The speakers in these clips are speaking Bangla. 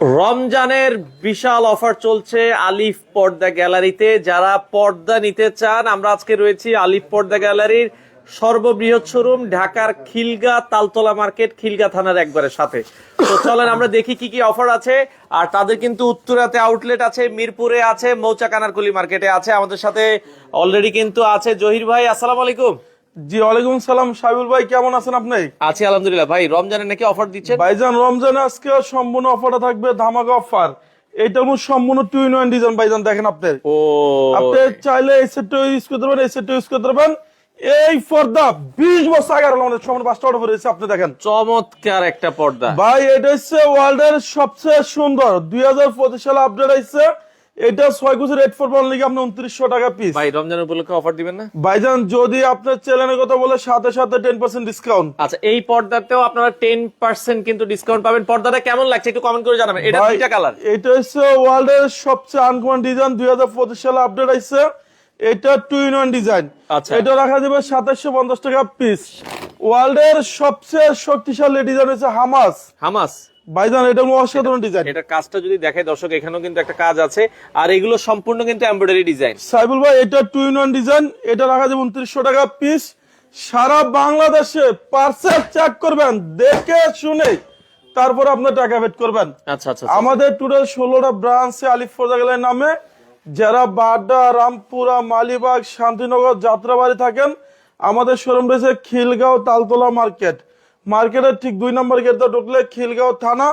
রমজানের বিশাল অফার চলছে আলিফ পর্দা গ্যালারিতে। যারা পর্দা নিতে চান, আমরা আজকে রয়েছি আলিফ পর্দা গ্যালারির সর্ববৃহৎ শোরুম, ঢাকার খিলগা তালতলা মার্কেট, খিলগা থানার একবারের সাথে। তো চলেন আমরা দেখি কি কি অফার আছে। আর তাদের কিন্তু উত্তরাতে আউটলেট আছে, মিরপুরে আছে মৌচা কানারকুলি মার্কেটে আছে। আমাদের সাথে অলরেডি কিন্তু আছে জহির ভাই। আসসালামু আলাইকুম। জি ওয়ালাইকুম সালাম সাইবুল ভাই কেমন আছেন আপনি? আছি আলহামদুলিল্লাহ। ভাই রমজানে নাকি অফার দিচ্ছেন? ভাইজান রমজানে আজকে সম্পূর্ণ অফারটা থাকবে ধামাকা অফার এটা সম্পূর্ণ টু ইন ওয়ান ডিজাইন ভাইজান দেখেন আপনি। ও। আপনি চাইলে এই সেটটা ইউজ করতে পারেন এই সেটটা ইউজ করতে পারবেন। এই পর্দা বিশ বছর আগে আমাদের সম্পূর্ণ পাঁচটা অর্ডার করেছে আপনি দেখেন। চমৎকার একটা পর্দা। ভাই এটা হচ্ছে ওয়ার্ল্ডের সবচেয়ে সুন্দর। দুই হাজার পঁচিশ সালে আপডেট আসছে এটা ছয় বছর রেট ফোর পাওয়ার লিগে আপনি উনত্রিশশো টাকা পিস ভাই রমজান উপলক্ষে অফার দিবেন না? ভাইজান যদি আপনার চ্যানেলের কথা বলে সাথে সাথে টেন পার্সেন্ট ডিসকাউন্ট আচ্ছা এই পর্দাতেও আপনারা টেন পার্সেন্ট কিন্তু ডিসকাউন্ট পাবেন। পর্দাটা কেমন লাগছে একটু কমেন্ট করে জানাবেন। এটা দুইটা কালার এটা হচ্ছে ওয়ার্ল্ডের সবচেয়ে আনকমন ডিজাইন দুই হাজার পঁচিশ সালে আপডেট আসছে এটা টু ইন ওয়ান ডিজাইন আচ্ছা। এটা রাখা যাবে সাতাশশো পঞ্চাশ টাকা পিস ওয়ার্ল্ডের সবচেয়ে শক্তিশালী ডিজাইন হচ্ছে হামাস হামাস ভাইজান এটা অসাধারণ ডিজাইন এটার কাজটা যদি দেখে দর্শক এখানেও কিন্তু একটা কাজ আছে। আর এগুলো সম্পূর্ণ কিন্তু এমব্রয়ডারি ডিজাইন সাইবুল ভাই এটা টু ইন ওয়ান ডিজাইন এটা রাখা যাবে উনত্রিশশো টাকা পিস সারা বাংলাদেশে পার্সেল চেক করবেন দেখে শুনে তারপর আপনার টাকা পেড করবেন। আচ্ছা আচ্ছা আমাদের টোটাল ষোলোটা ব্রাঞ্চে আলিফ নামে যারা বাড্ডা রামপুরা মালিবাগ শান্তিনগর যাত্রাবাড়ি থাকেন আমাদের শোরুম রয়েছে খিলগাঁও তালতলা মার্কেট। মার্কেটের ঠিক দুই নম্বর গেটে ঢুকলে খিলগাঁও থানা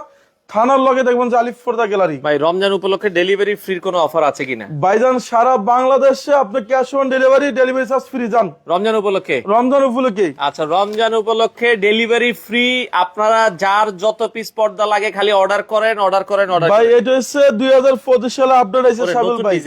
থানার লগে দেখবেন যে আলিফ ফোর্দা গ্যালারি। ভাই রমজান উপলক্ষে ডেলিভারি ফ্রির কোনো অফার আছে কিনা? ভাইজান সারা বাংলাদেশে আপনি cash on delivery delivery charge free যান রমজান উপলক্ষে? রমজান উপলক্ষে। আচ্ছা রমজান উপলক্ষে ডেলিভারি ফ্রি আপনারা যার যত পিস পর্দা লাগে খালি অর্ডার করেন অর্ডার করেন অর্ডার ভাই এটা হচ্ছে দুই হাজার পঁচিশ সালে আপডেট আছে সাবিল ভাই।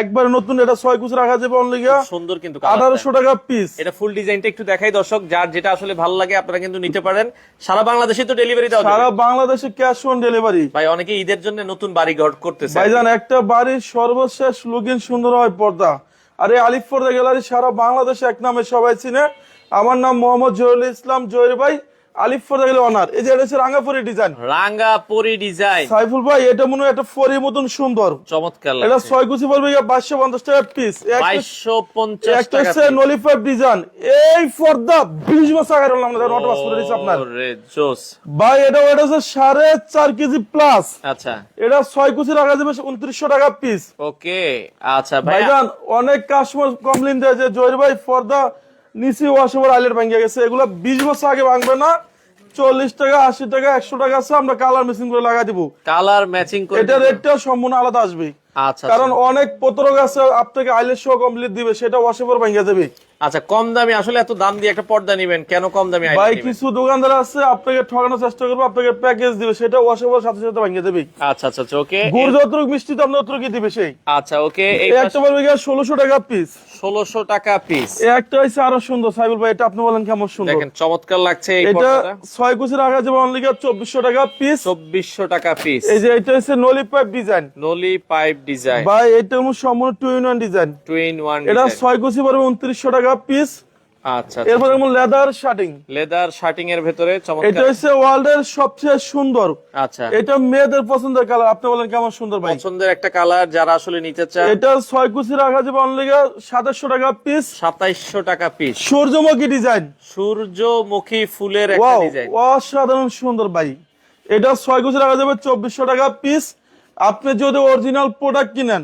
একবার নতুন এটা ছয় কুচ রাখা যাবে অনলি সুন্দর কিন্তু colourটা। আঠারোশো টাকা পিস এটা ফুল ডিজাইনটা একটু দেখাই দর্শক যার যেটা আসলে ভালো লাগে আপনারা কিন্তু নিতে পারেন। সারা বাংলাদেশে তো ডেলিভারি দেওয়া সারা বাংলাদেশে ক্যাশ অন ডেলিভারি ভাই অনেকে ঈদের জন্য নতুন বাড়ি ঘর করতেছে। ভাইজান একটা বাড়ির সর্বশেষ লুকিং সুন্দর হয় পর্দা। আর এই আলিফ পর্দা গ্যালারি সারা বাংলাদেশে এক নামে সবাই চিনে। আমার নাম মোহাম্মদ জহিরুল ইসলাম জহির ভাই। আলিফ পর্দা গ্যালারি অনার। এই যে এটা হচ্ছে রাঙ্গাপুরি ডিজাইন রাঙ্গা ডিজাইন সাইফুল ভাই এটা মনে হয় একটা ফরি মতন সুন্দর। চমৎকার এটা লাগছে। ছয় কুচি পড়বে বাইশশো পঞ্চাশ টাকা পিস বাইশশো পঞ্চাশ একটা হচ্ছে নলিফাইভ ডিজাইন এই পর্দা বিশ বছর আগে হলাম অটো পাস দিচ্ছে আপনার। ভাই এটা এটা হচ্ছে সাড়ে চার কেজি প্লাস আচ্ছা। এটা ছয় কুচি রাখা যাবে উনত্রিশশো টাকা পিস ওকে আচ্ছা ভাই অনেক কাস্টমার কমপ্লেন দেয় যে জহির ভাই পর্দা নিচে ওয়াশেবর আইলেট ভেঙে গেছে। এগুলো বিশ বছর আগে ভাঙবে না। চল্লিশ টাকা আশি টাকা একশো টাকা আছে আমরা কালার ম্যাচিং করে লাগাই দিব। কালার ম্যাচিং করে এটা। রেটটা সম্পূর্ণ আলাদা আসবে। আচ্ছা কারণ আচ্ছা। অনেক পত্র গাছ আপনাকে আইলেট সহ কমপ্লিট দিবে সেটা ওয়াশেবর ভাঙ্গা যাবে। আচ্ছা কম দামি আসলে এত দাম দিয়ে একটা পর্দা নিবেন কেন কম দামি ভাই কিছু দোকানদার আছে আপনাকে ঠকানোর চেষ্টা করবে আপনাকে প্যাকেজ দিবে সেটা ওয়াশেবর সাথে সাথে ভেঙে দেবে। আচ্ছা আচ্ছা আচ্ছা ওকে গুড় যতটুকু মিষ্টি তো আপনার অতটুকু দিবে সেই আচ্ছা ওকে এই একটা পড়বে ষোলোশো টাকা পিস ষোলোশো টাকা পিস এই একটা হচ্ছে আরও সুন্দর সাইবুল ভাই এটা আপনি বলেন কেমন সুন্দর? দেখেন চমৎকার লাগছে এই এটা পর্দাটা। ছয় কুচি রাখা যাবে অনলি চব্বিশশো টাকা পিস চব্বিশশো টাকা পিস এই যে এটা হচ্ছে নলি পাইপ ডিজাইন নলি পাইপ ডিজাইন ভাই এটা সম্পূর্ণ two in one design two in one এটা ছয় কুচি পড়বে উনত্রিশশো টাকা। পিস আচ্ছা এরপর যেমন লেদার শার্টিং লেদার শার্টিং এর ভেতরে এটা হচ্ছে ওয়ার্ল্ড এর সবচেয়ে সুন্দর। আচ্ছা। এটা মেয়েদের পছন্দের কালার আপনি বলেন কেমন সুন্দর ভাই? পছন্দের একটা কালার যারা আসলে নিতে চান এটা ছয় কুচি রাখা যাবে অনলি সাতাশশো টাকা পিস সাতাইশশো টাকা পিস সূর্যমুখী ডিজাইন সূর্যমুখী ফুলের একটা ডিজাইন অসাধারণ সুন্দর ভাই। এটা ছয় কুচি রাখা যাবে চব্বিশশো টাকা পিস আপনি যদি অরিজিনাল প্রোডাক্ট কিনেন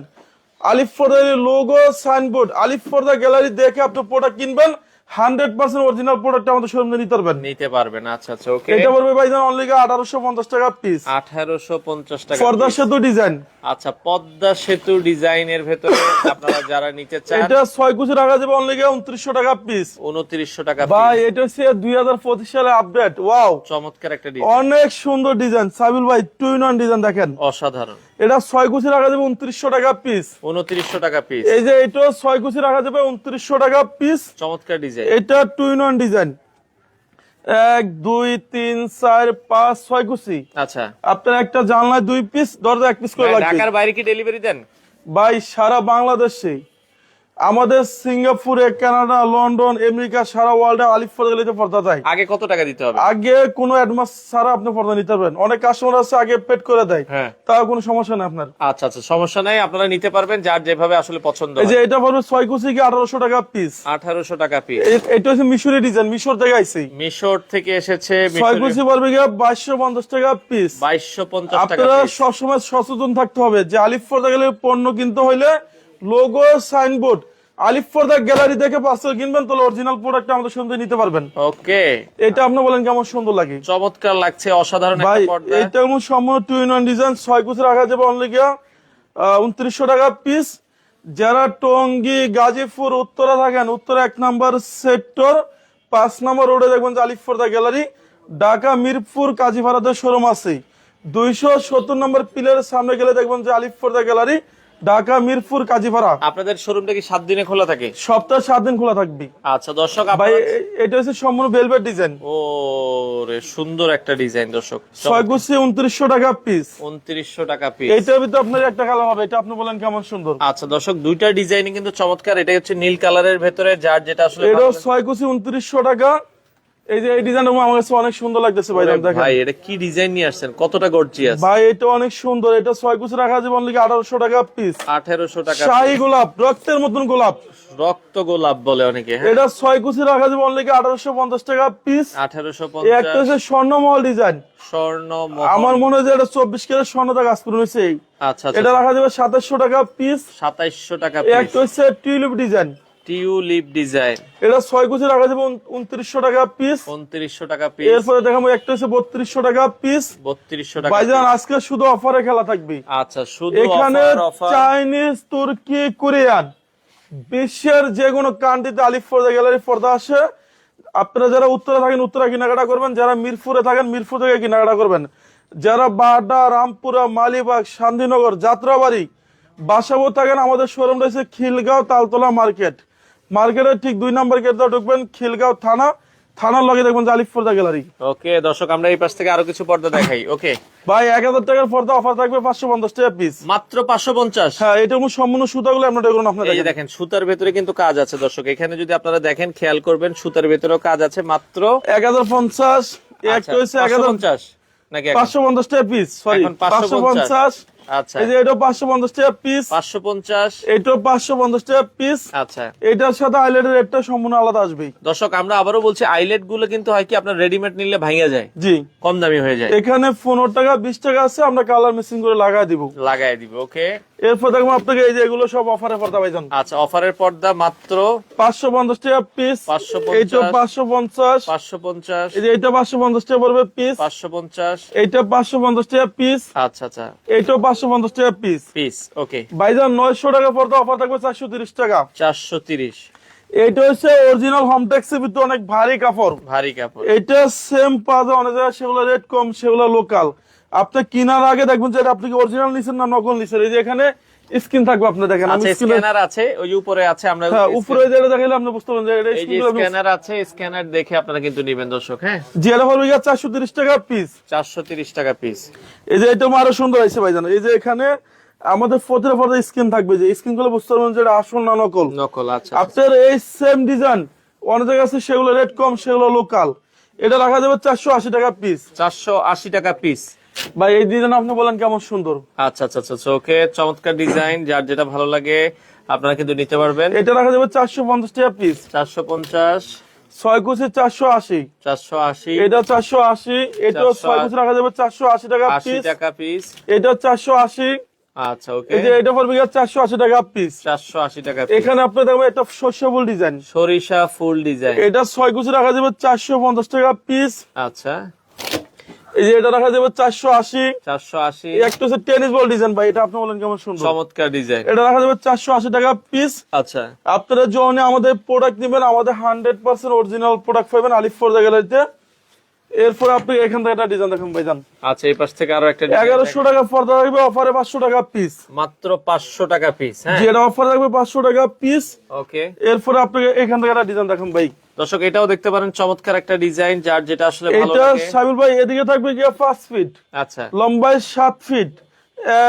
আলিফ ফোর্দার লোগো সাইনবোর্ড আলিফ ফোর্দা গ্যালারি দেখে আপনি প্রোডাক্ট কিনবেন হান্ড্রেড পার্সেন্ট অরিজিনাল প্রোডাক্ট আমাদের শোরুমে নিতে পারবেন। নিতে পারবেন আচ্ছা আচ্ছা ওকে এটা পড়বে ভাই অনলি আঠারোশো পঞ্চাশ টাকা পিস আঠারোশো পঞ্চাশ টাকা পর্দা piece। সেতু ডিজাইন আচ্ছা পদ্মা সেতু ডিজাইনের ভেতরে আপনারা যারা নিতে চান এটা ছয় কুচি রাখা যাবে অনলি উনত্রিশশো টাকা পিস উনত্রিশশো টাকা ভাই এটা হচ্ছে দুই হাজার পঁচিশ সালে আপডেট ওয়াও চমৎকার একটা ডিজাইন অনেক সুন্দর ডিজাইন সাবিল ভাই টু ইন ওয়ান ডিজাইন দেখেন। অসাধারণ। এটা ছয় কুচি রাখা যাবে উনত্রিশশো টাকা পিস উনত্রিশশো টাকা পিস এই যে এটা ছয় কুচি রাখা যাবে উনত্রিশশো টাকা পিস চমৎকার ডিজাইন এটা টু ইন ওয়ান ডিজাইন এক দুই তিন চার পাঁচ ছয় কুচি। আচ্ছা। আপনার একটা জানলায় দুই পিস দরজা এক পিস করে লাগবে ঢাকার বাইরে কি ডেলিভারি দেন? ভাই সারা বাংলাদেশে আমাদের সিঙ্গাপুরে কানাডা লন্ডন আমেরিকা সারা ওয়ার্ল্ডে আলিফ পর্দা গেলে পর্দা যায়। আগে কত টাকা দিতে হবে? আগে কোনো অ্যাডভান্স ছাড়া আপনি পর্দা নিতে পারবেন। অনেক কাস্টমার আছে আগে পেড করে দেয়। হ্যাঁ। তাও কোনো সমস্যা নেই আপনার। আচ্ছা আচ্ছা সমস্যা নাই। আপনারা নিতে পারবেন যার যেভাবে আসলে পছন্দ এই যে এটা পড়বে ছয় কুচি কি আঠারোশো টাকা পিস আঠারোশো টাকা পিস এটা হচ্ছে মিশরি ডিজাইন মিশর থেকে আইসি মিশর থেকে এসেছে ছয় কুচি পড়বে গিয়ে বাইশশো পঞ্চাশ টাকা পিস বাইশশো পঞ্চাশ টাকা আপনারা। সবসময় সচেতন থাকতে হবে যে আলিফ পর্দা গেলে পণ্য কিনতে হইলে লোগো সাইনবোর্ড আলিফ পর্দা গ্যালারি দেখে পার্সেল কিনবেন তাহলে অরিজিনাল প্রোডাক্ট আমাদের সঙ্গে নিতে পারবেন। ওকে এটা আপনি বলেন কেমন সুন্দর লাগে। চমৎকার লাগছে অসাধারণ ভাই এইটা এমন সম্পূর্ণ টু ইন ওয়ান ডিজাইন ছয় কুচি রাখা যাবে অনলি গিয়া উনত্রিশশো টাকা পিস যারা টঙ্গী গাজীপুর উত্তরা থাকেন উত্তরা এক নাম্বার সেক্টর পাঁচ নম্বর রোডে দেখবেন যে আলিফ গ্যালারি ঢাকা মিরপুর কাজীপাড়াতে শোরুম আছে দুইশো সত্তর নম্বর পিলারের সামনে গেলে দেখবেন যে আলিফ পর্দা গ্যালারি ঢাকা মিরপুর কাজীপাড়া। আপনাদের শোরুমটা কি সাত দিনে খোলা থাকে? সপ্তাহে সাত দিন খোলা থাকবে। আচ্ছা দর্শক ভাই এটা হচ্ছে সম্পূর্ণ ভেলভেট ডিজাইন ও রে সুন্দর একটা ডিজাইন দর্শক। ছয় কুচি উনত্রিশশো টাকা পিস উনত্রিশশো টাকা পিস এইটার ভিতরে আপনার একটা কালার হবে এটা আপনি বলেন কেমন সুন্দর। আচ্ছা দর্শক দুইটা ডিজাইনই কিন্তু চমৎকার। এটা হচ্ছে নীল কালারের ভেতরে যার যেটা আসলে এটা। ছয় কুচি উনত্রিশশো টাকা। এই যে এই ডিজাইনটা আমার কাছে অনেক সুন্দর লাগতেছে ভাই দেখেন। ভাই এটা কি ডিজাইন নিয়ে আসছেন? কতটা গর্জিয়াস ভাই এটা অনেক সুন্দর এটা ছয় কুচি রাখা যাবে অনলি আঠারোশো টাকা পিস আঠেরোশো টাকা শাহী গোলাপ রক্তের মতন গোলাপ। রক্ত গোলাপ বলে অনেকে হ্যাঁ। এটা ছয় কুচি রাখা যাবে অনলি আঠারোশো পঞ্চাশ টাকা পিস আঠেরোশো একটা হচ্ছে স্বর্ণমহল ডিজাইন স্বর্ণ আমার মনে হয় যে এটা চব্বিশ কেরের স্বর্ণতা কাজ করে এই। আচ্ছা আচ্ছা এটা রাখা যাবে সাতাশশো টাকা পিস সাতাইশশো টাকা একটা হচ্ছে টিউলিপ ডিজাইন টিউলিপ ডিজাইন। এটা ছয় কুচি রাখা যাবে উনত্রিশশো টাকা পিস উনত্রিশশো টাকা পিস এরপরে দেখাবো একটা হচ্ছে বত্রিশশো টাকা পিস বত্রিশশো টাকা ভাইজান আজকে শুধু অফারে খেলা থাকবে। আচ্ছা শুধু এখানে চাইনিজ তুর্কি কোরিয়ান বিশ্বের যে কোনো কান্ট্রিতে আলিফ পর্দা গ্যালারি পর্দা আসে। আপনারা যারা উত্তরে থাকেন উত্তরে কেনাকাটা করবেন। যারা মিরপুরে থাকেন মিরপুর থেকে কেনাকাটা করবেন। যারা বাড্ডা রামপুরা মালিবাগ শান্তিনগর যাত্রাবাড়ি বাসাবো থাকেন আমাদের শোরুম রয়েছে খিলগাঁও তালতলা মার্কেট। মার্কেটের ঠিক দুই নম্বর গেট দিয়ে ঢুকবেন খিলগাঁও থানা। থানার লগে দেখবেন যে আলিফ পর্দা গ্যালারি। ওকে দর্শক আমরা এই পাশ থেকে আরও কিছু পর্দা দেখাই। ওকে। ভাই এক হাজার টাকার পর্দা অফার থাকবে পাঁচশো পঞ্চাশ টাকা পিস মাত্র পাঁচশো পঞ্চাশ? হ্যাঁ এটা সম্পূর্ণ সুতাগুলো আপনার এগুলো আপনার এই যে দেখেন সুতার ভেতরে কিন্তু কাজ আছে দর্শক। এখানে যদি আপনারা দেখেন খেয়াল করবেন সুতার ভেতরেও কাজ আছে মাত্র এক হাজার পঞ্চাশ আচ্ছা, একটা হচ্ছে এক হাজার 550 নাকি? পাঁচশো পঞ্চাশ টাকা পিস সরি 550 পাঁচশো পঞ্চাশ। আচ্ছা। এই যে এটা পাঁচশো পঞ্চাশ টাকা পিস টাকা আচ্ছা। এটার সাথে আইলেটের রেটটা সম্পূর্ণ আলাদা আসবে দর্শক আমরা আবারও বলছি আইলেটগুলো কিন্তু হয় কি আপনার রেডিমেড নিলে ভাঙা যায়। জি। কম দামি হয়ে যায়। এখানে পনেরো টাকা বিশ টাকা আছে আমরা কালার মেশিন করে লাগাই দিব। লাগাই দিবো ওকে এরপর দেখব আপনাকে এই যে এগুলো সব অফারে পর্দা পাইছেন আচ্ছা অফারের পর্দা মাত্র পাঁচশো পঞ্চাশ টাকা পিস পাঁচশো এইটা পাঁচশো পঞ্চাশ। পাঁচশো পঞ্চাশ। এই যে এইটা পাঁচশো পঞ্চাশ টাকা পড়বে পিস পাঁচশো পঞ্চাশ। এইটা পাঁচশো পঞ্চাশ টাকা পিস আচ্ছা আচ্ছা। এইটাও পাঁচশো পঞ্চাশ টাকা পিস পিস ওকে ভাইজান নয়শো টাকা পর্দা অফার থাকবে চারশো তিরিশ টাকা। চারশো তিরিশ। এইটা হচ্ছে অরিজিনাল হোমটেক্সের ভিতরে অনেক ভারী কাপড়। ভারী কাপড়। এটা সেম পাওয়া যায় অনেক জায়গায় সেগুলো রেট কম সেগুলো লোকাল আপনি কেনার আগে দেখবেন যে এটা আপনি অরিজিনাল নিছেন না নকল নিছেন? এই যে এখানে স্ক্রিন থাকবে আপনি দেখেন। আমি আচ্ছা স্ক্যানার আছে ওই উপরে আছে আমরা হ্যাঁ উপরে যেটা দেখাইলে আপনি বুঝতে পারবেন যে এটা স্ক্যানার আছে স্ক্যানার দেখে আপনারা কিন্তু নিবেন দর্শক হ্যাঁ? যেটা হবে গিয়ে চারশো তিরিশ টাকা পিস চারশো তিরিশ টাকা পিস এই যে এটা আরও সুন্দর হয়েছে ভাইজান এই যে এখানে আমাদের প্রতিটা পর্দা স্ক্রিন থাকবে যে স্ক্রিনগুলো বুঝতে পারবেন যে আসল না নকল। নকল আচ্ছা আপনার এই সেম ডিজাইন অনেক আছে সেগুলো রেট কম সেগুলো লোকাল এটা রাখা যাবে চারশো আশি টাকা পিস চারশো আশি টাকা পিস ভাই এই ডিজাইন আপনি বলেন কেমন সুন্দর? আচ্ছা আচ্ছা আচ্ছা ওকে চমৎকার ডিজাইন যার যেটা ভালো লাগে আপনারা কিন্তু নিতে পারবেন। এটা রাখা যাবে চারশো পঞ্চাশ টাকা পিস চারশো পঞ্চাশ। ছয় কুচি চারশো আশি। চারশো আশি। এটা চারশো আশি এটা ছয় কুচি রাখা যাবে চারশো আশি টাকা আশি পিস টাকা পিস এটা চারশো আশি। আচ্ছা ওকে এই যে এটা পড়বে গিয়ে চারশো আশি টাকা পিস চারশো আশি টাকা এখানে আপনি দেখবেন ডিজাইন সরিষা ফুল ডিজাইন এটা রাখা যাবে চারশো পঞ্চাশ টাকা পিস আচ্ছা। এই যে এটা রাখা যাবে একটা হচ্ছে টেনিস বল ডিজাইন ভাই এটা আপনি বলেন কেমন সুন্দর। চমৎকার ডিজাইন এটা রাখা যাবে চারশো আশি টাকা পিস আচ্ছা। আপনারা যখন আমাদের প্রোডাক্ট নেবেন আমাদের হান্ড্রেড পার্সেন্ট অরিজিনাল প্রোডাক্ট পাবেন আলিফ ফোর্দা গ্যালারিতে এরপর আপনি এখান থেকে একটা ডিজাইন দেখুন ভাইজান। আচ্ছা এই পাশ থেকে আরও একটা design এগারোশো টাকা পর্দা থাকবে অফারে পাঁচশো টাকা পিস মাত্র পাঁচশো টাকা পিস হ্যাঁ? যেটা অফার থাকবে পাঁচশো টাকা পিস ওকে এরপরে আপনাকে এখান থেকে একটা ডিজাইন দেখুন ভাই। দর্শক এটাও দেখতে পারেন চমৎকার একটা ডিজাইন যার যেটা আসলে ভালো এটা সাবিল ভাই এদিকে থাকবে গিয়ে পাঁচ ফিট আচ্ছা। লম্বায় সাত ফিট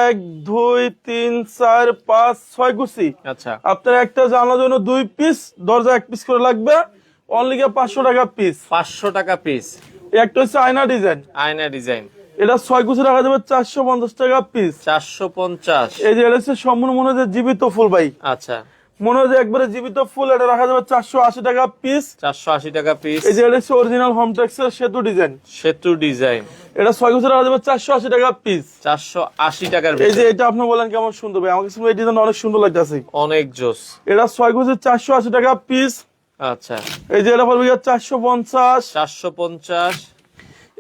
এক দুই তিন চার পাঁচ ছয় কুচি আচ্ছা। আপনার একটা জানলার জন্য দুই পিস দরজা এক পিস করে লাগবে। অনলি পাঁচশো টাকা পিস পাঁচশো টাকা পিস একটা হচ্ছে আয়না ডিজাইন। আয়না ডিজাইন। এটা ছয় কুচি রাখা যাবে চারশো পঞ্চাশ টাকা পিস চারশো পঞ্চাশ। এই যে এটা হচ্ছে সম্পূর্ণ মনে হচ্ছে জীবিত ফুল ভাই। আচ্ছা। মনে হচ্ছে একবারে জীবিত ফুল এটা রাখা যাবে চারশো আশি টাকা পিস চারশো আশি টাকা পিস এই যে এটা হচ্ছে অরিজিনাল হোম টেক্সের সেতু ডিজাইন। সেতু ডিজাইন। এটা ছয় কুচি রাখা যাবে চারশো আশি টাকা পিস চারশো আশি টাকার এই যে এটা আপনি বলেন কেমন সুন্দর ভাই আমার কাছে এই ডিজাইন অনেক সুন্দর লাগতেছে। অনেক জোস। এটা ছয় কুচি চারশো আশি টাকা পিস আচ্ছা। এই যে এটা পড়বে চারশো পঞ্চাশ। চারশো পঞ্চাশ।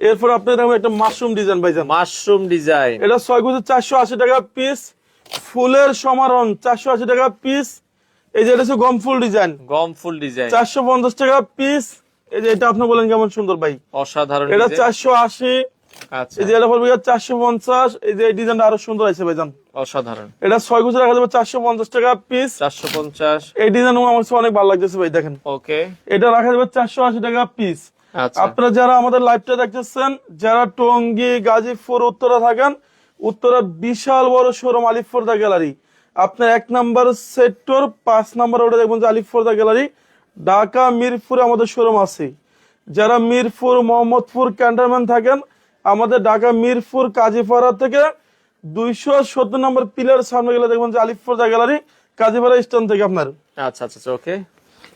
এরপর আপনি দেখবেন একটা মাশরুম ডিজাইন ভাইজান। Mushroom design. এটা ছয় চারশো আশি টাকা পিস ফুলের সমারণ চারশো আশি টাকা পিস। এই যে এটা হচ্ছে গম ফুল ডিজাইন। গম ফুল ডিজাইন। চারশো পঞ্চাশ টাকা পিস। এই যে এটা আপনি বলেন কেমন সুন্দর ভাই। অসাধারণ এটা চারশো আশি। এই যে এটা পড়বে চারশো পঞ্চাশ এই যে ডিজাইনটা আরও সুন্দর আছে ভাইজান। অসাধারণ। এটা ছয় কুচি রাখা যাবে চারশো পঞ্চাশ টাকা পিস চারশো পঞ্চাশ। এই ডিজাইন আমার অনেক ভালো লাগতেছে ভাই দেখেন। ওকে। এটা রাখা যাবে চারশো আশি টাকা পিস আচ্ছা। আপনারা যারা আমাদের লাইভটা দেখতেছেন যারা টঙ্গী গাজীপুর উত্তরা থাকেন উত্তরা বিশাল বড় শোরুম আলিফর্দা গ্যালারি আপনার এক নাম্বার সেক্টর পাঁচ নাম্বার ওটা দেখবেন যে আলিফর্দা গ্যালারি ঢাকা মিরপুরে আমাদের শোরুম আছে। যারা মিরপুর মোহাম্মদপুর ক্যান্টনমেন্ট থাকেন আমাদের ঢাকা মিরপুর কাজীপাড়া থেকে দুইশো সত্তর নম্বর পিলার সামনে গেলে দেখবেন যে আলিফর্দা গ্যালারি কাজীপাড়া স্ট্যান্ড থেকে আপনার। আচ্ছা আচ্ছা ওকে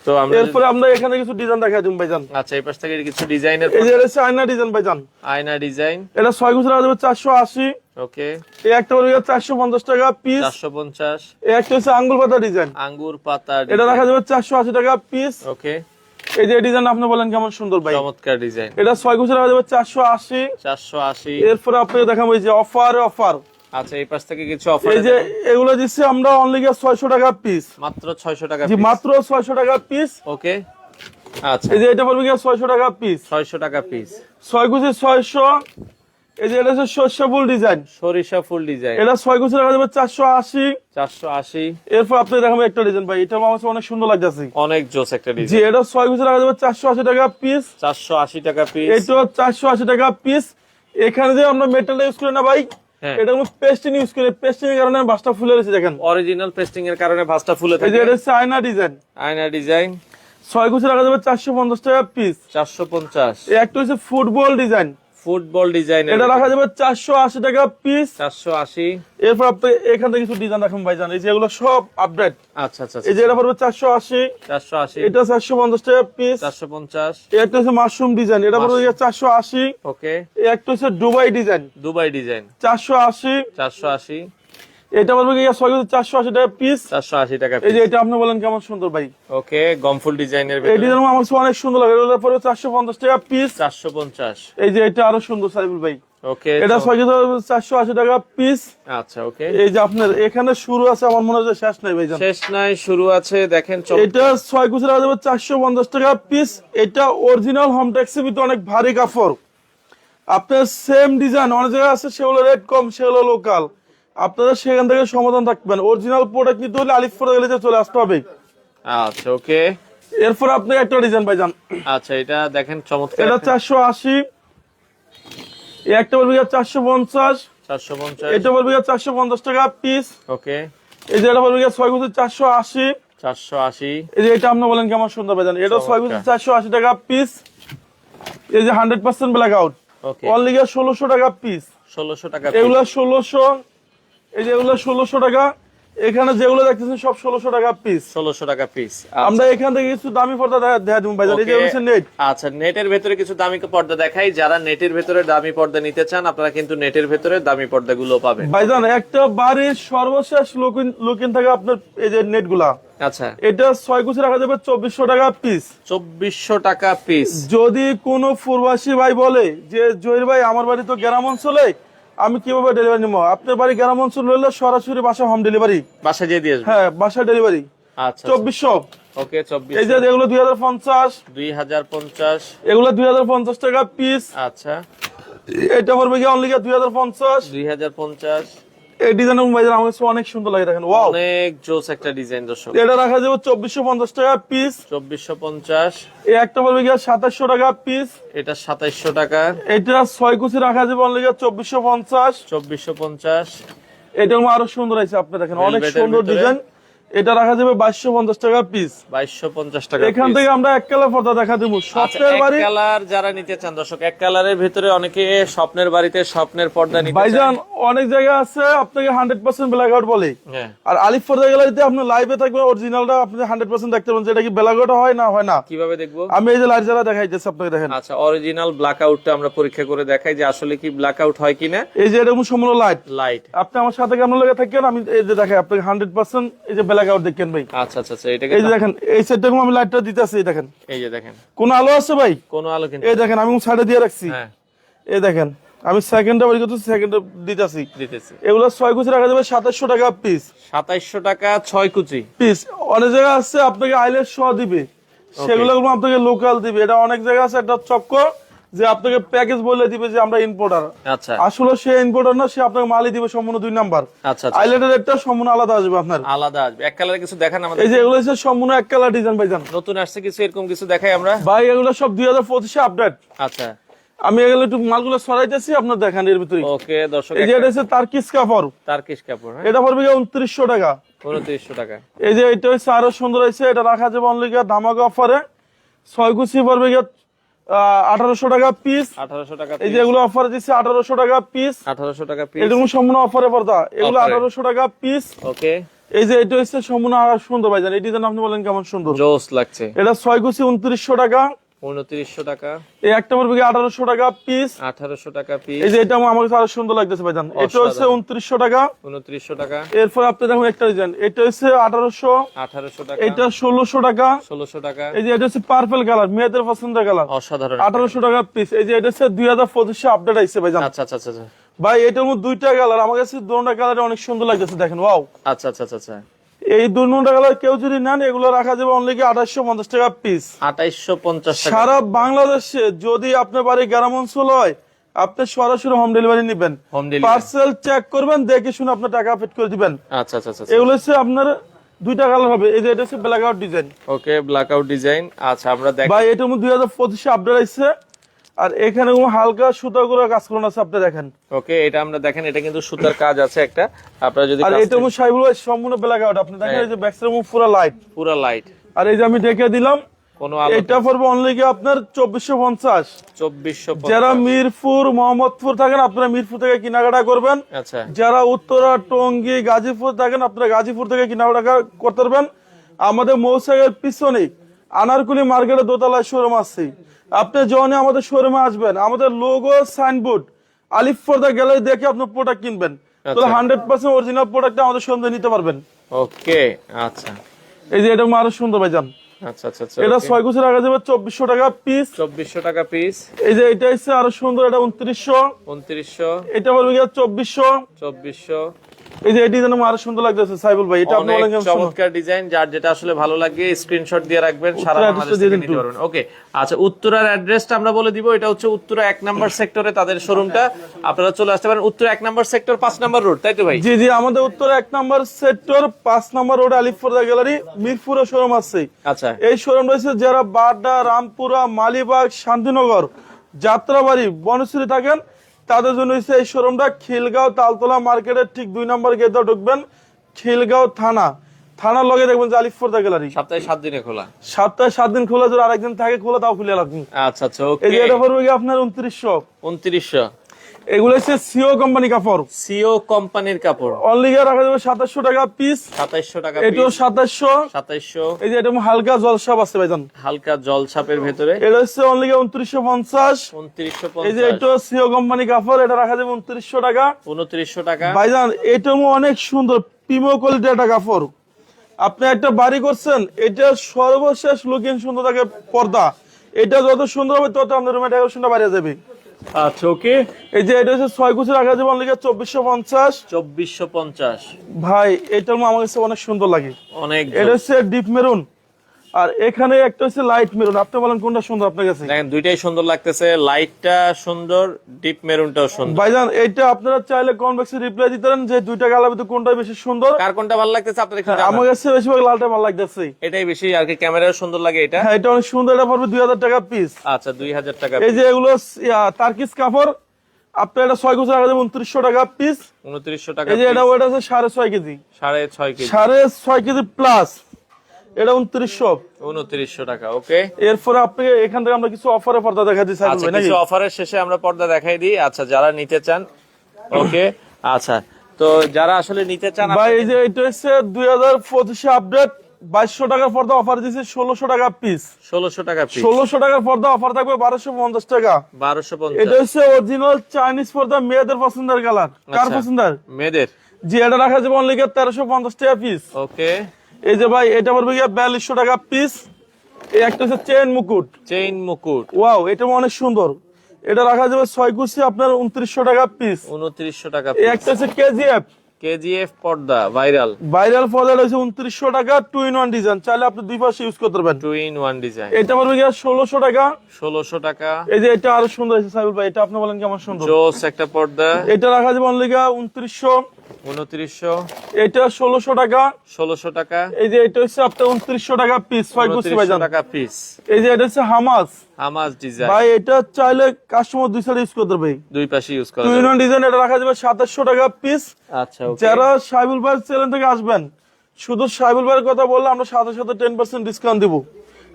তো আমরা এরপরে আমরা এখানে কিছু ডিজাইন দেখা দিন ভাইজান। আচ্ছা এই পাশ থেকে কিছু ডিজাইনের এই যে এটা আয়না ডিজাইন ভাইজান। আয়না ডিজাইন এটা ওকে এই একটা পড়বে চারশো পঞ্চাশ টাকা পিস এই একটা হচ্ছে আঙ্গুল পাতা ডিজাইন আঙ্গুর পাতা এটা রাখা যাবে চারশো আশি টাকা পিস ওকে এই যে ডিজাইন আপনি বলেন কেমন সুন্দর ভাই। চমৎকার ডিজাইন এটা ছয় গুছ রাখা যাবে চারশো আশি। চারশো আশি। এরপরে আপনাকে দেখাবো এই যে অফার অফার আচ্ছা এই পাশ থেকে কিছু অফার এই যে এগুলো দিচ্ছি আমরা অনলি ছয়শো টাকা পিস মাত্র ছয়শো টাকা জি মাত্র ছয়শো টাকা পিস ওকে আচ্ছা। এই যে এটা পড়বে গিয়ে ছয়শো টাকা পিস ছয়শো টাকা পিস ছয় গুছে ছয়শো। এই যে এটা হচ্ছে শস্যফুল ডিজাইন। সরিষা ফুল ডিজাইন। এটা ছয় গুছি রাখা যাবে চারশো আশি। চারশো আশি। এরপর আপনি একটা ডিজাইন ভাই এটা আমার অনেক সুন্দর লাগতেছে। অনেক জোস একটা জি এটা ছয় গুছি রাখা যাবে চারশো আশি টাকা পিস চারশো আশি টাকা পিস এটা চারশো আশি টাকা পিস এখানে যে আমরা মেটালটা ইউজ করি না ভাই হ্যাঁ। এটা পেস্টিং ইউজ করি। পেস্টিং এর কারণে ফুলে রয়েছে দেখেন। অরিজিনাল পেস্টিং এর কারণে ভাঁজটা ফুলে এই থাকে। যে এটা হচ্ছে আয়না ডিজাইন। আয়না ডিজাইন। ছয় গুছি রাখা যাবে চারশো পঞ্চাশ টাকা পিস চারশো পঞ্চাশ। একটা হচ্ছে ফুটবল ডিজাইন। ফুটবল ডিজাইন এটা রাখা যাবে চারশো আশি টাকা পিস চারশো আশি। এরপর আপনি এখান থেকে কিছু ডিজাইন রাখুন ভাই জান এই যে এগুলো সব আপডেট আচ্ছা আচ্ছা এই যে এটা পড়বে চারশো আশি। চারশো আশি। এটা চারশো পঞ্চাশ টাকা পিস চারশো পঞ্চাশ। একটা হচ্ছে মাশরুম ডিজাইন এটা পড়বে চারশো আশি। ওকে একটা হচ্ছে দুবাই ডিজাইন দুবাই ডিজাইন চারশো আশি। চারশো আশি। এটা বলব চারশো আশি টাকা পিস চারশো আশি টাকা এই যে এটা আপনি বলেন কেমন সুন্দর ভাই। ওকে গমফুল ডিজাইনের এই ডিজাইন আমার অনেক সুন্দর লাগে এটা পরে চারশো পঞ্চাশ টাকা পিস চারশো পঞ্চাশ। এই যে এটা আরও সুন্দর সাইবুল ভাই। ওকে এটা ছয় চারশো আশি টাকা পিস আচ্ছা ওকে। এই যে আপনার এখানে শুরু আছে আমার মনে হয় শেষ নাই ভাই শেষ নাই শুরু আছে দেখেন এটা ছয় কুচি রাখা যাবে চারশো পঞ্চাশ টাকা পিস এটা অরিজিনাল হোম ট্যাক্সের ভিতরে অনেক ভারী কাপড়। আপনার সেম ডিজাইন অনেক জায়গায় আছে সেগুলো রেট কম সেগুলো লোকাল আপনারা সেখান থেকে সমাধান থাকবেন অরিজিনাল প্রোডাক্ট নিতে হলে আলিফপুর গেলে চলে আসতে হবে। আচ্ছা ওকে। এরপর আপনি একটা ডিজাইন পাইজান আচ্ছা এটা দেখেন চমৎকার এটা চারশো আশি। একটা বলবি চারশো পঞ্চাশ। চারশো পঞ্চাশ। এটা বলবি চারশো পঞ্চাশ টাকা পিস ওকে। এই যে এটা বলবি ছয় কুচি চারশো আশি। চারশো আশি। এই যে এটা আপনি বলেন কেমন সুন্দর পাইজান এটা ছয় কুচি চমৎকার। চারশো আশি টাকা পিস এই যে hundred percent black out okay. Only ষোলোশো টাকা পিস ষোলোশো টাকা এগুলো ষোলোশো। এই যে এগুলো ষোলোশো টাকা এখানে যেগুলো দেখতেছেন সব ষোলোশো টাকা পিস ষোলোশো টাকা পিস আমরা এখান থেকে কিছু দামি পর্দা দেখা দিব ভাইজান এই যে হচ্ছে নেট আচ্ছা নেটের ভেতরে কিছু দামি পর্দা দেখাই। যারা নেটের ভেতরে দামি পর্দা নিতে চান আপনারা কিন্তু নেটের ভেতরে দামি পর্দা পর্দাগুলো পাবেন। ভাইজান একটা বাড়ির সর্বশেষ লুকিং লুকিং থাকে আপনার এই যে নেটগুলা আচ্ছা। এটা ছয় কুচি রাখা যাবে চব্বিশশো টাকা পিস চব্বিশশো টাকা পিস যদি কোনো প্রবাসী ভাই বলে যে জহির ভাই আমার বাড়ি তো গ্রাম অঞ্চলে আমি কীভাবে ডেলিভারি নিবো? আপনার বাড়ি গ্রাম অঞ্চল হলে সরাসরি বাসা হোম ডেলিভারি বাসা যেয়ে দিয়ে হ্যাঁ বাসা ডেলিভারি আচ্ছা চব্বিশশো। ওকে চব্বিশ এই যে এগুলো দুই হাজার পঞ্চাশ। দুই হাজার পঞ্চাশ। এগুলো দুই হাজার পঞ্চাশ টাকা পিস আচ্ছা। এটা পড়বে কি অনলি দুই হাজার পঞ্চাশ। দুই হাজার পঞ্চাশ। এই ডিজাইনের মোবাইল আমার কাছে অনেক সুন্দর লাগে দেখেন ওয়াও অনেক জোস একটা ডিজাইন দর্শক। এটা রাখা যাবে চব্বিশশো পঞ্চাশ টাকা পিস চব্বিশশো পঞ্চাশ। এই একটা পড়বে গিয়ে সাতাশশো টাকা পিস এটা টাকা। এটা কুচি রাখা যাবে অনলি চব্বিশশো পঞ্চাশ। চব্বিশশো পঞ্চাশ। এটা আরও সুন্দর আছে আপনি দেখেন অনেক সুন্দর ডিজাইন এটা রাখা যাবে বাইশশো পঞ্চাশ টাকা পিস বাইশশো পঞ্চাশ টাকা এখান থেকে আমরা এক কালার পর্দা দেখা দিব। আচ্ছা, স্বপ্নের বাড়ি কালার যারা নিতে চান দর্শক এক কালারের ভিতরে অনেকে স্বপ্নের বাড়িতে স্বপ্নের পর্দা নিতে ভাইজান অনেক জায়গা আছে আপনাকে হান্ড্রেড পার্সেন্ট ব্ল্যাক আউট বলে। হ্যাঁ। আর আলিফ পর্দা গ্যালারিতে আপনি লাইভে থাকবে অরিজিনালটা আপনি হান্ড্রেড পার্সেন্ট দেখতে পাবেন যে এটা কি ব্ল্যাক আউট হয় না হয় না। কীভাবে দেখব? আমি এই যে লাইট জ্বালা দেখাইতেছি আপনাকে দেখেন। আচ্ছা অরিজিনাল ব্ল্যাক আউটটা আমরা পরীক্ষা করে দেখাই যে আসলে কি ব্ল্যাক আউট হয় কিনা। এই যে এরকম সম্পূর্ণ লাইট লাইট আপনি আমার সাথে কেমন লেগে থাকেন আমি এই যে দেখাই আপনাকে হান্ড্রেড পার্সেন্ট এই যে ব্ল্যাক আউট দেখেন ভাই? আচ্ছা আচ্ছা আচ্ছা এই যে দেখেন এই সেটটা আমি লাইটটা দিতেছি এই দেখেন। এই যে দেখেন। কোন আলো আছে ভাই? কোনো আলো কিন্তু এই দেখেন আমি সাইডে দিয়ে রাখছি। হ্যাঁ। এই দেখেন আমি সেকেন্ডটা বের করতেছি সেকেন্ডটা দিতেছি। দিতেছি। এগুলো ছয় কুচি রাখা যাবে সাতাশশো টাকা পিস সাতাইশশো টাকা ছয় কুচি। পিস অনেক জায়গা আছে আপনাকে আইলের শ দিবে। সেগুলো আপনাকে লোকাল দিবে। এটা অনেক জায়গা আছে একটা চক্কর। যে আপনাকে প্যাকেজ বলে দিবে যে আমরা ইম্পোর্টার আচ্ছা। আসলে সে ইম্পোর্টার না সে আপনাকে মালই দিবে সম্পূর্ণ দুই নাম্বার আচ্ছা আইলেটের রেটটা সম্পূর্ণ আলাদা আসবে আপনার। আলাদা আসবে। এক কালারে কিছু দেখান আমাদের। এই যে এগুলো হচ্ছে সম্পূর্ণ এক কালার ডিজাইন ভাইজান। নতুন আসছে কিছু এরকম কিছু দেখাই আমরা? ভাই এগুলো সব দুই হাজার পঁচিশে আপডেট আচ্ছা। আমি এগুলো একটু মালগুলো সরাইতেছি আপনার দেখান এর ভিতরে। ওকে দর্শক এই যে এটা হচ্ছে তার্কিস কাপড়। তারকিশ কাপড় হ্যাঁ? এটা পড়বে গিয়ে উনত্রিশশো টাকা। উনত্রিশশো টাকা। এই যে এটা হচ্ছে আরও সুন্দর হয়েছে এটা রাখা যাবে অনলি ধামাকা অফারে ছয় কুচি পড়বে গিয়ে আঠারোশো টাকা পিস আঠারোশো টাকা এই যে এগুলো অফার দিচ্ছে আঠারোশো টাকা পিস আঠারোশো টাকা পিস এরকম সম্পূর্ণ অফারে পড়তা এগুলো আঠারোশো টাকা পিস ওকে এই যে এটা হচ্ছে সম্পূর্ণ আর সুন্দর ভাইজান। এই ডিজাইন আপনি বলেন কেমন সুন্দর? জোস লাগছে। এটা ছয় কুচি উনত্রিশশো টাকা। উনত্রিশশো টাকা। এই একটা পড়বে আঠারোশো টাকা পিস আঠারোশো টাকা পিস এই যে এটা আমার কাছে আরও সুন্দর লাগতেছে ভাইজান। এটা হচ্ছে অসাধারণ। উনত্রিশশো টাকা। উনত্রিশশো টাকা। এরপর আপনি দেখুন একটা ডিজাইন এটা হচ্ছে আঠারোশো। আঠারোশো টাকা। এটা ষোলোশো টাকা। ষোলোশো টাকা। এই যে এটা হচ্ছে পার্পল কালার মেয়েদের পছন্দের কালার অসাধারণ আঠারোশো টাকা পিস এই যে এটা হচ্ছে দুই হাজার পঁচিশে আপডেট আইসে ভাইজান। আচ্ছা আচ্ছা আচ্ছা আচ্ছা। ভাই এটার মধ্যে দুইটা কালার আমার কাছে দুটা কালার অনেক সুন্দর লাগতেছে দেখেন ওয়াও আচ্ছা আচ্ছা আচ্ছা আচ্ছা। এই দুটা কালার কেউ যদি নেন এগুলো রাখা যাবে অনলি কি আঠাশশো পঞ্চাশ টাকা পিস আঠাইশশো পঞ্চাশ সারা বাংলাদেশে যদি আপনার বাড়ি গ্রাম অঞ্চল হয় আপনি সরাসরি হোম ডেলিভারি নেবেন। হোম পার্সেল চেক করবেন দেখে শুনে আপনার টাকা পেড করে দিবেন। আচ্ছা আচ্ছা আচ্ছা এগুলো হচ্ছে আপনার দুইটা কালার হবে। এই যে এটা হচ্ছে black out design okay black out design আচ্ছা আমরা দেখ। ভাই এটার মধ্যে দুই হাজার পঁচিশে আপডেট আসছে আর এখানে হালকা সুতা করে কাজ করানো আছে আপনি দেখেন। ওকে এটা আমরা দেখেন এটা কিন্তু সুতার কাজ আছে একটা। আপনারা যদি আর সাইবুল সম্পূর্ণ ব্ল্যাক আউট আপনি দেখেন হ্যাঁ। এই যে পুরো লাইট পুরো লাইট আর এই যে আমি দিলাম এটা পড়বে অনলি কি আপনার চব্বিশশো পঞ্চাশ। চব্বিশশো যারা মিরপুর মোহাম্মদপুর থাকেন আপনারা মিরপুর থেকে কেনাকাটা করবেন। আচ্ছা। যারা উত্তরা টঙ্গী গাজীপুর থাকেন আপনারা গাজীপুর থেকে কেনাকাটা করতে পারবেন। আমাদের মৌসাগের পিছনে আনারকুলি মার্কেটে দোতলায় শোরুম আছে। আপনি যখন আমাদের শোরুমে আসবেন আমাদের লোগো সাইনবোর্ড আলিফ ফর্দা গ্যালারি দেখে আপনি প্রোডাক্ট কিনবেন। তাহলে হান্ড্রেড পার্সেন্ট অরিজিনাল প্রোডাক্ট আমাদের সন্ধ্যে নিতে পারবেন। ওকে আচ্ছা। এই যে এটা আরও সুন্দর ভাইজান। আচ্ছা আচ্ছা আচ্ছা এটা ছয় কুচি রাখা যাবে চব্বিশশো টাকা পিস চব্বিশশো টাকা পিস এই যে এটা হচ্ছে আরও সুন্দর এটা উনত্রিশশো। উনত্রিশশো। এটা বলবে চব্বিশশো। চব্বিশশো। এই যে এটি যেন আরও সুন্দর লাগতেছে সাইবুল ভাই এটা অনেক? চমৎকার ডিজাইন যার যেটা আসলে ভালো লাগে স্ক্রিনশট দিয়ে রাখবেন সারা বাংলাদেশ থেকে নিতে পারবেন। ওকে আচ্ছা উত্তরার অ্যাড্রেসটা আমরা বলে দিব এটা হচ্ছে উত্তরা এক নাম্বার সেক্টরে তাদের শোরুমটা আপনারা চলে আসতে পারেন উত্তরা এক নাম্বার সেক্টর পাঁচ নাম্বার রোড তাই তো ভাই? জি জি আমাদের উত্তর এক নম্বর সেক্টর পাঁচ নম্বর রোড আলিফুরদা গ্যালারি মিরপুরে শোরুম আছে। আচ্ছা। এই শোরুম রয়েছে যারা বাড্ডা রামপুরা মালিবাগ শান্তিনগর যাত্রাবাড়ি বনশ্রী থাকেন তাদের জন্য হচ্ছে এই শোরুমটা খিলগাঁও তালতলা মার্কেটের ঠিক দুই নম্বর গেটে ঢুকবেন খিলগাঁও থানা। থানার লগে দেখবেন যে আলিফুরদা গ্যালারি। সপ্তাহে সাত দিনে খোলা? সপ্তাহে সাত দিন খোলা যদি আরেকদিন থাকে খোলা তাও খুলে রাখবেন আচ্ছা আচ্ছা এই এটা পড়বে আপনার উনত্রিশশো। উনত্রিশশো। এগুলো হচ্ছে সিও কোম্পানি কাপড়। সিও কোম্পানির কাপড়। অনলি গিয়ে রাখা যাবে সাতাশশো টাকা পিস টাকা এটাও সাতাশশো। এই যে এটা হালকা জলসাপ আছে ভাইজান। হালকা জল ছাপের ভেতরে। এটা হচ্ছে অনলি উনত্রিশশো পঞ্চাশ। উনত্রিশশো এই যে এটা সিও কোম্পানি কাপড় এটা রাখা যাবে উনত্রিশশো টাকা। উনত্রিশশো টাকা। ভাইজান এটা অনেক সুন্দর প্রিমো কোয়ালিটি একটা কাপড়। আপনি একটা বাড়ি করছেন এটা সর্বশেষ লুকিং সুন্দর থাকে পর্দা। এটা যত সুন্দর হবে তত আপনার রুমে ডেকোরেশনটা বাড়িয়ে যাবে। আচ্ছা ওকে। এই যে এটা হচ্ছে ছয় চব্বিশশো পঞ্চাশ। চব্বিশশো পঞ্চাশ। ভাই এটা আমার কাছে অনেক সুন্দর লাগে। অনেক এটা হচ্ছে ডিপ মেরুন আর এখানে একটা হচ্ছে লাইট মেরুন আপনি বলেন কোনটা সুন্দর আপনার কাছে? দেখেন দুইটাই সুন্দর লাগতেছে। লাইটটা সুন্দর ডিপ মেরুনটাও সুন্দর। ভাইজান এইটা আপনারা চাইলে কনভেক্সে রিপ্লাই দিতে পারেন যে দুইটা কালার ভিতরে কোনটা বেশি সুন্দর। কার কোনটা ভালো লাগতেছে আপনার একটু জানান। আমার কাছে বেশিরভাগ লালটা ভালো লাগতেছে। এটাই বেশি আর কি ক্যামেরাও সুন্দর লাগে এটা? হ্যাঁ এটা অনেক সুন্দর এটা পড়বে দুই হাজার টাকা পিস আচ্ছা দুই হাজার টাকা এই যে এগুলো তার্কিস কাপড়। আপনার এটা ছয় কুচি রাখা যাবে উনত্রিশশো টাকা পিস উনত্রিশশো টাকা এই যে এটা ওটা আছে সাড়ে ছয় কেজি। সাড়ে ছয় কেজি। সাড়ে ছয় কেজি প্লাস এটা উনত্রিশশো। উনত্রিশশো টাকা ওকে এরপরে আপনি এখান থেকে আমরা কিছু অফারে পর্দা দেখা দিচ্ছি আচ্ছা কিছু অফারের শেষে আমরা পর্দা দেখাই দিই। আচ্ছা যারা নিতে চান ওকে আচ্ছা তো যারা আসলে নিতে চান ভাই এই যে এটা হচ্ছে দুই হাজার পঁচিশে আপডেট বাইশশো টাকার পর্দা অফার দিচ্ছে ষোলোশো টাকা পিস ষোলোশো টাকা ষোলোশো টাকার পর্দা অফার থাকবে বারোশো পঞ্চাশ টাকা। বারোশো এটা হচ্ছে অরিজিনাল চাইনিজ পর্দা মেয়েদের পছন্দের কালার কার আচ্ছা। পছন্দের? মেয়েদের। জি এটা রাখা যাবে অনলি তেরোশো পঞ্চাশ টাকা পিস ওকে এই যে ভাই এটা পড়বে গিয়ে বিয়াল্লিশশো টাকা পিস এই একটা হচ্ছে চেন মুকুট। চেইন মুকুট। ওয়াও এটা অনেক সুন্দর। এটা রাখা যাবে ছয় কুচি আপনার উনত্রিশশো টাকা পিস উনত্রিশশো টাকা এই একটা হচ্ছে কেজিএফ কেজিএফ পর্দা ভাইরাল ভাইরাল পর্দা উনত্রিশশো টাকা টু ইন ওয়ান ডিজাইন চাইলে আপনি দুই পাশে ইউজ করতে পারবেন। টু ইন ওয়ান ডিজাইন এটা পড়বে গিয়ে ষোলোশো টাকা। ষোলোশো টাকা। এই যে এটা আরও সুন্দর সাইবুল ভাই এটা আপনি বলেন কেমন সুন্দর। জোস একটা পর্দা। এটা রাখা যাবে অনলি গিয়ে উনত্রিশশো। এটা ষোলোশো টাকা। ষোলোশো টাকা। এই যে এটা হচ্ছে আপনার উনত্রিশশো টাকা পিস ছয় কুচি উনত্রিশশো টাকা পিস এই যে এটা হচ্ছে হামাস। হামাজ ডিজাইন ভাই এটা চাইলে কাস্টমার দুই সাইড ইউজ করতে পারবে দুই পাশে ইউজ করা যাবে। ওয়ান ডিজাইন এটা রাখা যাবে টাকা পিস আচ্ছা। যারা সাইবুল চ্যানেল থেকে আসবেন শুধু সাইবুল ভাইয়ের কথা বললে আমরা সাথে সাথে টেন পার্সেন্ট ডিসকাউন্ট দিব।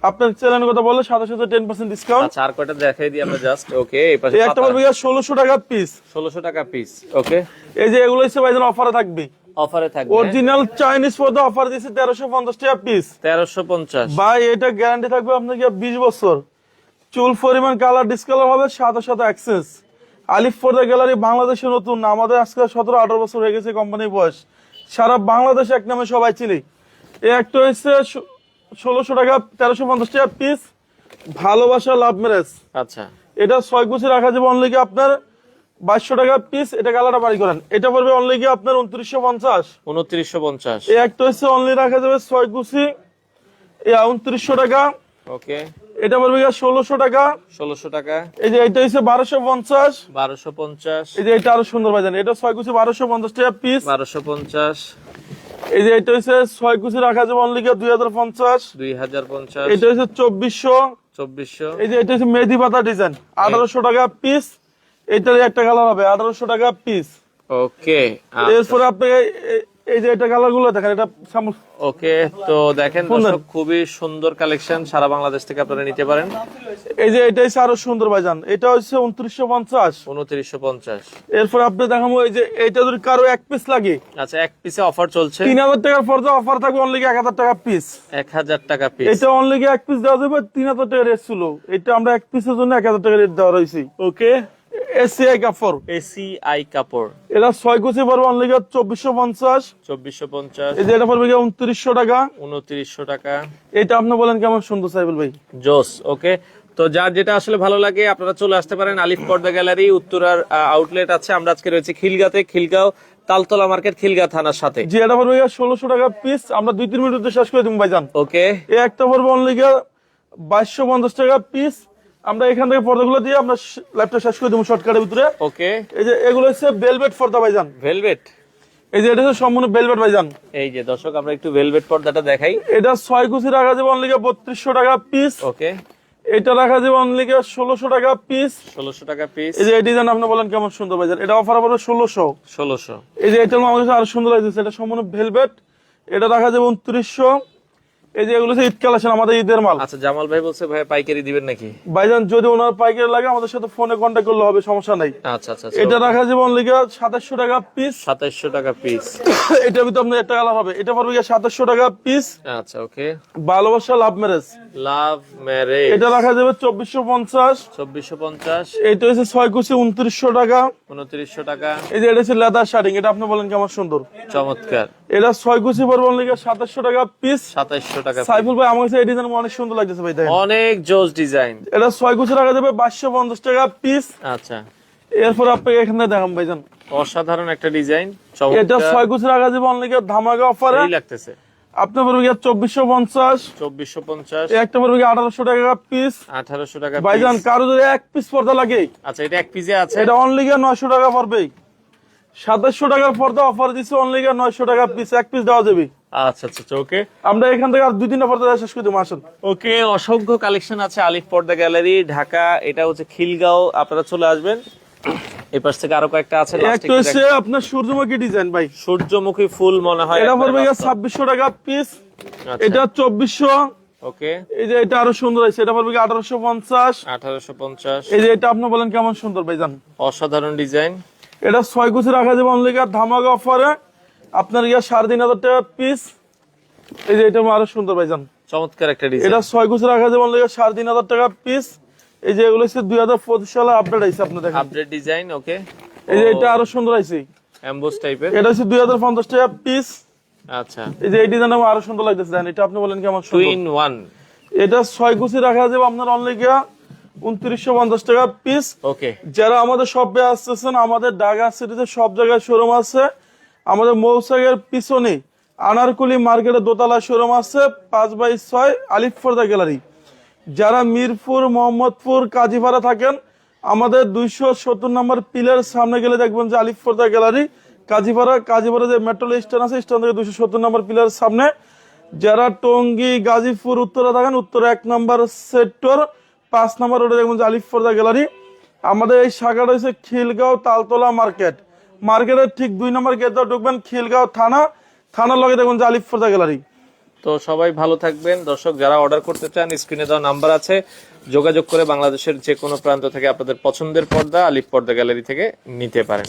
আপনার চ্যানেলের কথা বললে সাথে সাথে টেন পার্সেন্ট ডিসকাউন্ট আচ্ছা আর কয়টা দেখাই দিই আমরা জাস্ট ওকে এই পাশে একটা পড়বে ষোলোশো টাকা পিস ষোলোশো টাকা পিস ওকে এই যে এগুলো হচ্ছে ভাইজান অফারে থাকবে। অফারে থাকবে। অরিজিনাল চাইনিজ পর্দা অফার দিচ্ছে তেরোশো পঞ্চাশ টাকা পিস তেরোশো পঞ্চাশ। ভাই এটা গ্যারান্টি থাকবে আপনার বিশ বছর। চুল পরিমাণ কালার ডিসকালার হবে সাথে সাথে অ্যাক্সেস আলিফ পর্দা গ্যালারি বাংলাদেশে নতুন আমাদের আজকে সতেরো আঠারো বছর হয়ে গেছে কোম্পানির বয়স। সারা বাংলাদেশ এক নামে সবাই চিনি। এই একটা হচ্ছে ষোলোশো টাকা তেরোশো পঞ্চাশ টাকা পিস ভালোবাসা লাভ ম্যারেজ আচ্ছা। এটা ছয় কুচি রাখা যাবে অনলি কি আপনার বাইশশো টাকা পিস এটা কালারটা বাড়ি করেন। এটা পড়বে অনলি কি আপনার উনত্রিশশো পঞ্চাশ। উনত্রিশশো পঞ্চাশ। এই একটা হচ্ছে অনলি রাখা যাবে ছয় কুচি। উনত্রিশশো টাকা। ওকে। এটা পড়বে ষোলোশো টাকা। ষোলোশো টাকা। এই যে এটা হচ্ছে বারোশো পঞ্চাশ। বারোশো পঞ্চাশ। এই যে এটা আরও সুন্দর বাজান এটা ছয় কুচি বারোশো পঞ্চাশ টাকা পিস বারোশো পঞ্চাশ। এই যে এটা হচ্ছে ছয় কুচি রাখা যাবে অনলি দুই হাজার পঞ্চাশ। দুই হাজার পঞ্চাশ। এটা হচ্ছে চব্বিশশো। চব্বিশশো। এই যে এটা হচ্ছে মেহেদি পাতা ডিজাইন আঠারোশো টাকা পিস এটার একটা কালার হবে আঠারোশো টাকা পিস ওকে এরপরে আপনি এই- যে এটা কালার দেখেন এটা ওকে তো দেখেন দর্শক খুবই সুন্দর কালেকশন সারা বাংলাদেশ থেকে আপনারা নিতে পারেন। এই যে এটা হচ্ছে আরও সুন্দর ভাইজান এটা হচ্ছে উনত্রিশশো পঞ্চাশ। উনত্রিশশো পঞ্চাশ। এরপর আপনি দেখাবো এই যে এটা যদি কারও এক পিস লাগে আচ্ছা এক পিসে অফার চলছে। তিন হাজার টাকার পর্যন্ত অফার থাকবে অনলি এক হাজার টাকা পিস এক হাজার টাকা পিস এটা অনলি এক পিস দেওয়া যাবে তিন হাজার টাকা রেট ছিল। এটা আমরা এক পিসের জন্য এক হাজার টাকা রেট দেওয়া রয়েছে। ওকে এসিআই কাপড়। এসি আই কাপড়। এটা ছয় কুচি পড়বে অনলি চব্বিশশো পঞ্চাশ। চব্বিশশো পঞ্চাশ। এই যে এটা পড়বে উনত্রিশশো টাকা। উনত্রিশশো টাকা। এটা আপনি বলেন কেমন সুন্দর সাইবুল ভাই। জোস ওকে? তো যার যেটা আসলে ভালো লাগে আপনারা চলে আসতে পারেন আলিফ পর্দা গ্যালারি উত্তরার আউটলেট আছে। আমরা আজকে রয়েছে খিলগাতে খিলগাঁও তালতলা মার্কেট খিলগাঁও থানার সাথে। যে এটা পড়বে ষোলোশো টাকা পিস আমরা দুই তিন মিনিট শেষ করে দিব ভাইজান। ওকে? এই একটা পড়বে অনলি বাইশশো পঞ্চাশ টাকা পিস আমরা এখান থেকে পর্দাগুলো দিয়ে আমরা ল্যাপটপ শেষ করে দেবো শর্টকাটের ভিতরে। ওকে এই যে এগুলো হচ্ছে বেলভেট পর্দা ভাইজান। ভেলভেট এই যে এটা হচ্ছে সম্পূর্ণ বেলভেট ভাইজান। এই যে দর্শক আমরা একটু ভেলভেট পর্দাটা দেখাই। এটা ছয় কুচি রাখা যাবে অনলি বত্রিশশো টাকা পিস ওকে এটা রাখা যাবে অনলি ষোলোশো টাকা পিস ষোলোশো টাকা পিস এই যে এই ডিজাইন আপনি বলেন কেমন সুন্দর বাজার এটা অফার পড়বে ষোলোশো। ষোলোশো। এই যে এটা আমার কাছে আরও সুন্দর লাগছে এটা সম্পূর্ণ ভেলভেট এটা রাখা যাবে উনত্রিশশো। এই যে এগুলো ঈদ কালেকশন আমাদের ঈদের মাল। আচ্ছা জামাল ভাই বলছে ভাই পাইকারি দিবেন নাকি? ভাইজান যদি ওনার পাইকারি লাগে আমাদের সাথে ফোনে কন্ট্যাক্ট করলে হবে সমস্যা নাই। আচ্ছা আচ্ছা এটা রাখা সাতাশশো টাকা পিস টাকা পিস এটার ভিতরে আপনার একটা কালার হবে। এটা পড়বে সাতাশশো টাকা পিস আচ্ছা ওকে। ভালোবাসা লাভ ম্যারেজ লাভ ম্যারেজ এটা রাখা যাবে চব্বিশশো পঞ্চাশ। চব্বিশশো পঞ্চাশ। এটা হচ্ছে কুচি টাকা। উনত্রিশশো টাকা। এই যে এটা হচ্ছে লেদার শার্টিং এটা আপনি বলেন কেমন সুন্দর? চমৎকার। এটা ছয় কুচি পড়বে অনলি সাতাশশো টাকা পিস সাতাইশশো টাকা সাইফুল ভাই আমার কাছে এই ডিজাইন অনেক সুন্দর লাগতেছে ভাই অনেক জোস ডিজাইন এটা ছয় কুচি রাখা যাবে বাইশশো পঞ্চাশ টাকা পিস আচ্ছা। এরপর আপনাকে এখানে দেখাম ভাইজান অসাধারণ একটা ডিজাইন এটা ছয় কুচি রাখা যাবে অনলি ধামাকা অফারে লাগতেছে। আপনার পড়বে গিয়ে চব্বিশশো পঞ্চাশ। চব্বিশশো পঞ্চাশ। একটা পড়বে গিয়ে আঠারোশো টাকা পিস আঠারোশো টাকা ভাইজান। কারও যদি এক পিস পর্দা লাগে আচ্ছা এটা এক পিসে আছে? এটা অনলি গিয়ে নয়শো টাকা পড়বে সাতাশশো টাকার পর্দা অফার দিচ্ছে অনলি নয়শো টাকা পিস এক পিস দেওয়া যাবে। আচ্ছা আচ্ছা ওকে আমরা এখান থেকে আর দুই তিনটা পর্দা শেষ করে দেবো আসুন। ওকে অসংখ্য কালেকশন আছে আলিফ পর্দা গ্যালারি ঢাকা এটা হচ্ছে খিলগাঁও আপনারা চলে আসবেন। এই পাশ থেকে আরও কয়েকটা আছে একটা হচ্ছে আপনার সূর্যমুখী ডিজাইন ভাই। সূর্যমুখী ফুল মনে হয় এটা পড়বে একবারে ছাব্বিশশো টাকা পিস আচ্ছা। এটা চব্বিশশো। ওকে এই যে এটা আরও সুন্দর আছে এটা পড়বে আঠারোশো পঞ্চাশ। আঠারোশো পঞ্চাশ। এই যে এটা আপনি বলেন কেমন সুন্দর ভাইজান। অসাধারণ ডিজাইন এটা ছয় কুচি রাখা যাবে অনলি ধামাকা অফারে আপনার ইয়া সাড়ে তিন হাজার টাকা পিস এই যে এটা আরও সুন্দর ভাইজান। চমৎকার একটা ডিজাইন এটা ছয় কুচি রাখা যাবে অনলি সাড়ে তিন হাজার টাকা পিস এই যে এগুলো হচ্ছে দুই হাজার পঁচিশ সালে আপডেট আছে আপনি দেখেন। আপডেট ডিজাইন ওকে এই যে এটা আরও সুন্দর আছে এমবোস টাইপের এটা হচ্ছে দুই হাজার পঞ্চাশ টাকা পিস আচ্ছা। এই যে এই ডিজাইন আমার আরও সুন্দর লাগতেছে দেখেন এটা আপনি বলেন কেমন টু সুন্দর। ইন ওয়ান এটা ছয় কুচি রাখা যাবে আপনার অনলি গিয়া উনত্রিশশো পঞ্চাশ টাকা পিস ওকে যারা আমাদের শপে আসতেছেন আমাদের ঢাকা সিটিতে সব জায়গায় শোরুম আছে। আমাদের মৌসাগের পিছনে আনারকুলি মার্কেটে দোতলা শোরুম আছে পাঁচ বাই ছয় আলিফ ফর্দা গ্যালারি যারা মিরপুর মোহাম্মদপুর কাজীপাড়া থাকেন আমাদের দুইশো সত্তর নম্বর পিলার সামনে গেলে দেখবেন যে আলিফ ফর্দা গ্যালারি কাজীপাড়া কাজীপাড়া যে মেট্রো স্টেশন আছে স্টেশন থেকে দুইশো সত্তর নম্বর পিলার সামনে। যারা টঙ্গী গাজীপুর উত্তরা থাকেন উত্তরা এক নম্বর সেক্টর পাঁচ নম্বর রোডে দেখবেন যে আলিফ ফর্দা গ্যালারি আমাদের এই শাখাটা হচ্ছে খিলগাঁও তালতলা মার্কেট মার্কেটের ঠিক দুই নম্বর গেট দিয়ে ঢুকবেন খিলগাঁও থানা। থানার লগে দেখবেন যে আলিফ ফর্দা গ্যালারি তো সবাই ভালো থাকবেন। দর্শক, যারা অর্ডার করতে চান স্ক্রিনে দেওয়া নাম্বার আছে। যোগাযোগ করে বাংলাদেশের যে কোনো প্রান্ত থেকে আপনাদের পছন্দের পর্দা আলিফ পর্দা গ্যালারি থেকে নিতে পারেন।